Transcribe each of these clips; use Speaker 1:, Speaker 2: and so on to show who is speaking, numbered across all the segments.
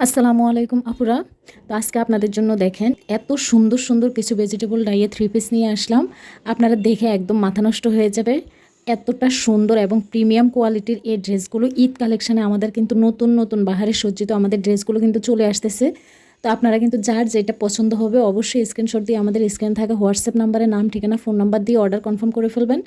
Speaker 1: আসসালামু আলাইকুম আপুরা। তো আজকে আপনাদের জন্য দেখেন, এত সুন্দর সুন্দর কিছু ভেজিটেবল ডাইয়ে থ্রি পিস নিয়ে আসলাম। আপনারা দেখে একদম মাথা নষ্ট হয়ে যাবে। এতটা সুন্দর এবং প্রিমিয়াম কোয়ালিটির এই ড্রেসগুলো ঈদ কালেকশানে আমাদের কিন্তু নতুন নতুন বাহারে সজ্জিত আমাদের ড্রেসগুলো কিন্তু চলে আসতেছে। তো আপনারা কিন্তু যার যেটা পছন্দ হবে অবশ্যই স্ক্রিনশট দিয়ে আমাদের স্ক্রিন থাকা হোয়াটসঅ্যাপ নাম্বারে নাম, ঠিকানা ফোন নাম্বার দিয়ে অর্ডার কনফার্ম করে ফেলবেন।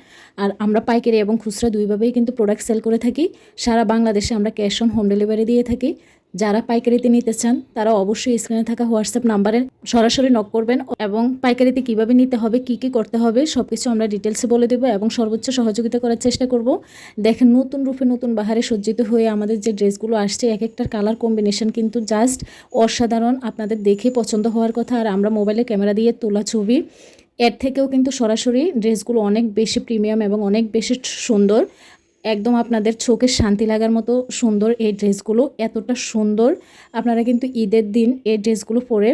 Speaker 1: আর আমরা পাইকারি এবং খুচরা দুইভাবেই কিন্তু প্রোডাক্ট সেল করে থাকি। সারা বাংলাদেশে আমরা ক্যাশ অন হোম ডেলিভারি দিয়ে থাকি। যারা পাইকারিতে নিতে চান, তারা অবশ্যই স্ক্রিনে থাকা হোয়াটসঅ্যাপ নাম্বারে সরাসরি নক করবেন এবং পাইকারিতে কীভাবে নিতে হবে, কি কি করতে হবে সব কিছু আমরা ডিটেলসে বলে দেবো এবং সর্বোচ্চ সহযোগিতা করার চেষ্টা করব। দেখেন, নতুন রূপে নতুন বাহারে সজ্জিত হয়ে আমাদের যে ড্রেসগুলো আসছে, এক একটার কালার কম্বিনেশন কিন্তু জাস্ট অসাধারণ আপনাদের দেখে পছন্দ হওয়ার কথা। আর আমরা মোবাইলে ক্যামেরা দিয়ে তোলা ছবি, এর থেকেও কিন্তু সরাসরি ড্রেসগুলো অনেক বেশি প্রিমিয়াম এবং অনেক বেশি সুন্দর। একদম আপনাদের চোখে শান্তি লাগার মতো সুন্দর এই ড্রেসগুলো এতটা সুন্দর। আপনারা কিন্তু ঈদের দিন এই ড্রেসগুলো পরে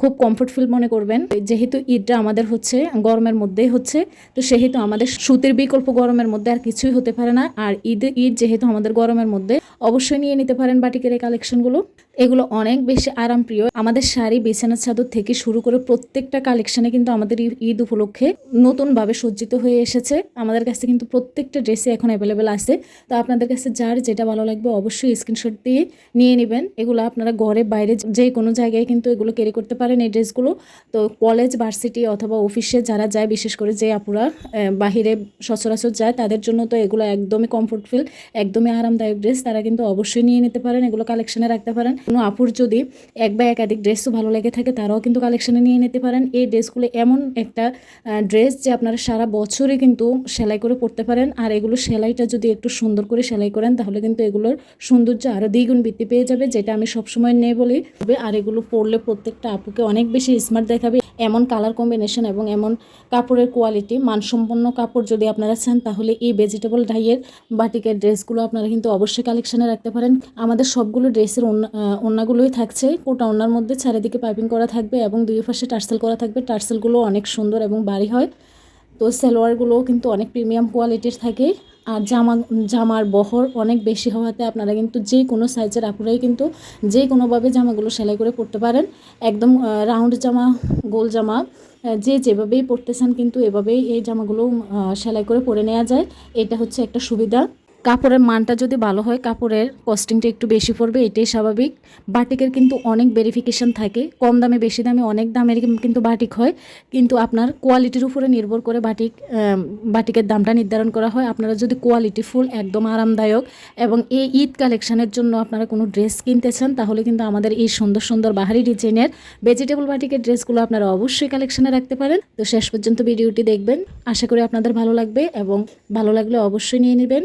Speaker 1: খুব কমফোর্ট ফিল মনে করবেন। যেহেতু ঈদটা আমাদের হচ্ছে, গরমের মধ্যেই হচ্ছে, তো সেহেতু আমাদের সুতির বিকল্প গরমের মধ্যে আর কিছুই হতে পারে না। আর ঈদ ঈদ যেহেতু আমাদের গরমের মধ্যে, অবশ্যই নিয়ে নিতে পারেন বাটিকের এই কালেকশনগুলো এগুলো অনেক বেশি আরামপ্রিয়। আমাদের শাড়ি, বিছানা, চাদর থেকে শুরু করে প্রত্যেকটা কালেকশনে কিন্তু আমাদের ঈদ উপলক্ষে নতুনভাবে সজ্জিত হয়ে এসেছে। আমাদের কাছে কিন্তু প্রত্যেকটা ড্রেসে এখন অ্যাভেলেবেল আছে। তো আপনাদের কাছে যার যেটা ভালো লাগবে অবশ্যই স্ক্রিনশট দিয়ে নিয়ে নেবেন। এগুলো আপনারা ঘরে বাইরে যে কোনো জায়গায় কিন্তু এগুলো ক্যারি করতে পারেন এই ড্রেসগুলো। তো কলেজ, ভার্সিটি অথবা অফিসে যারা যায়, বিশেষ করে যে আপুরা বাহিরে সচরাচর যায়, তাদের জন্য তো এগুলো একদমই কমফোর্ট ফিল একদমই আরামদায়ক ড্রেস। তারা কিন্তু অবশ্যই নিয়ে নিতে পারেন, এগুলো কালেকশনে রাখতে পারেন। কোনো আপুর যদি এক বা একাধিক ড্রেসও ভালো লেগে থাকে, তারাও কিন্তু কালেকশনে নিয়ে নিতে পারেন। এই ড্রেসগুলো এমন একটা ড্রেস যে আপনারা সারা বছরই কিন্তু সেলাই করে পরতে পারেন। আর এগুলো সেলাইটা যদি একটু সুন্দর করে সেলাই করেন, তাহলে কিন্তু এগুলোর সৌন্দর্য আরও দ্বিগুণ বৃদ্ধি পেয়ে যাবে, যেটা আমি সবসময় নেই বলি। আর এগুলো পরলে প্রত্যেকটা আপুকে অনেক বেশি স্মার্ট দেখাবে। এমন কালার কম্বিনেশন এবং এমন কাপড়ের কোয়ালিটি মানসম্পন্ন কাপড় যদি আপনারা চান, তাহলে এই ভেজিটেবল ডাইয়ের বাটিকের ড্রেসগুলো আপনারা কিন্তু অবশ্যই কালেকশানে রাখতে পারেন। আমাদের সবগুলো ড্রেসের ওনাগুলোই থাকছে। কোটা ওনার মধ্যে চারিদিকে পাইপিং করা থাকবে এবং দুই পাশে টার্সেল করা থাকবে। টার্সেলগুলো অনেক সুন্দর এবং বাড়ি হয়। তো সালোয়ারগুলোও কিন্তু অনেক প্রিমিয়াম কোয়ালিটির থাকে। আর জামা, জামার বহর অনেক বেশি হওয়াতে আপনারা কিন্তু যে কোনো সাইজের আপুরাই কিন্তু যে কোনোভাবে জামাগুলো সেলাই করে পরতে পারেন। একদম রাউন্ড জামা, গোল জামা যে যেভাবেই পরতে চান কিন্তু এভাবেই এই জামাগুলো সেলাই করে পরে নেওয়া যায়। এটা হচ্ছে একটা সুবিধা। কাপড়ের মানটা যদি ভালো হয়, কাপড়ের কস্টিংটা একটু বেশি পড়বে, এটাই স্বাভাবিক। বাটিকের কিন্তু অনেক ভেরিফিকেশান থাকে। কম দামে, বেশি দামে অনেক দামের কিন্তু বাটিক হয়। কিন্তু আপনার কোয়ালিটির উপরে নির্ভর করে বাটিক বাটিকের দামটা নির্ধারণ করা হয়। আপনারা যদি কোয়ালিটি ফুল একদম আরামদায়ক এবং এই ঈদ কালেকশানের জন্য আপনারা কোনো ড্রেস কিনতে চান তাহলে কিন্তু আমাদের এই সুন্দর সুন্দর বাহারি ডিজাইনের ভেজিটেবল বাটিকের ড্রেসগুলো আপনারা অবশ্যই কালেকশানে রাখতে পারেন। তো শেষ পর্যন্ত ভিডিওটি দেখবেন। আশা করি আপনাদের ভালো লাগবে এবং ভালো লাগলে অবশ্যই নিয়ে নেবেন।